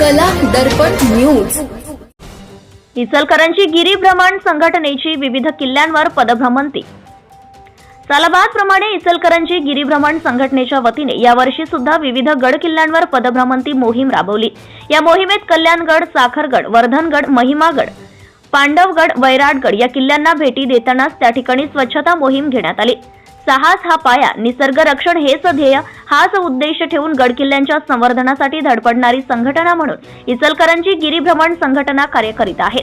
कला दर्पण न्यूज. इचलकरंजी गिरीभ्रमण संघटनेची विविध किल्ल्यांवर पदभ्रमंती. सालाबादप्रमाणे इचलकरंजी गिरीभ्रमण संघटनेच्या वतीने यावर्षी सुद्धा विविध गड किल्ल्यांवर पदभ्रमंती मोहीम राबवली. या मोहिमेत कल्याणगड साखरगड वर्धनगड महिमागड पांडवगड वैराटगड या किल्ल्यांना भेटी देतानाच त्या ठिकाणी स्वच्छता मोहीम घेण्यात आली. साहस हा पाया निसर्ग रक्षण हेच ध्येय हाच उद्देश ठेवून गडकिल्ल्यांच्या संवर्धनासाठी धडपडणारी संघटना म्हणून इचलकरांची गिरीभ्रमण संघटना कार्य करीत आहे.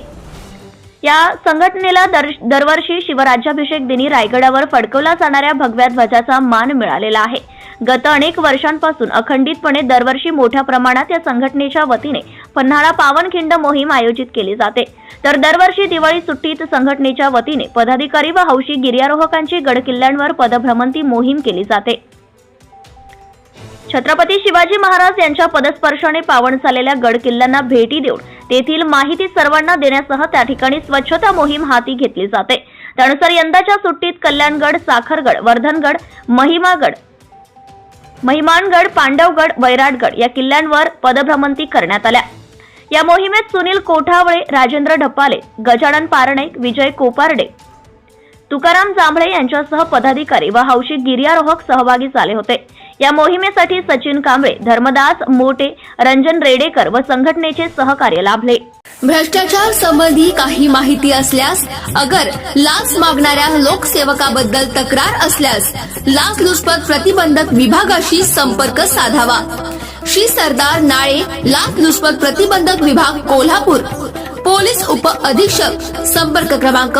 या संघटनेला दर दरवर्षी शिवराज्याभिषेक दिनी रायगडावर फडकवला जाणाऱ्या भगव्या ध्वजाचा मान मिळालेला आहे. गत अनेक वर्षांपासून अखंडितपणे दरवर्षी मोठ्या प्रमाणात या संघटनेच्या वतीने पन्हाळा पावनखिंड मोहीम आयोजित केली जाते. तर दरवर्षी दिवाळी सुट्टीत संघटनेच्या वतीने पदाधिकारी व हौशी गिर्यारोहकांची गडकिल्ल्यांवर पदभ्रमंती मोहीम केली जाते. छत्रपती शिवाजी महाराज यांच्या पदस्पर्शाने पावन झालेल्या गड किल्ल्यांना भेटी देऊन तेथील माहिती सर्वांना देण्यासह त्या ठिकाणी स्वच्छता मोहीम हाती घेतली जाते. त्यानुसार यंदाच्या सुट्टीत कल्याणगड साखरगड वर्धनगड महिमागड महिमानगड पांडवगड वैराटगड या किल्ल्यांवर पदभ्रमंती करण्यात आल्या. या मोहिमेत सुनील कोठावळे राजेंद्र ढपाले गजानन पारणे विजय कोपारडे तुकाराम जांभळे यांच्यासह पदाधिकारी व हौशी गिर्यारोहक सहभागी झाले होते. या मोहिमेसाठी सचिन कांबळे धर्मदास मोटे रंजन रेडेकर व संघटनेचे सहकार्य लाभले. भ्रष्टाचार संबंधी काही माहिती असल्यास अगर लाच मागणाऱ्या लोकसेवकाबद्दल तक्रार असल्यास लाच लुचपत प्रतिबंधक विभागाशी संपर्क साधावा. श्री सरदार नाळे लाच लुचपत प्रतिबंधक विभाग कोल्हापूर. पोलीस उप अधीक्षक संपर्क क्रमांक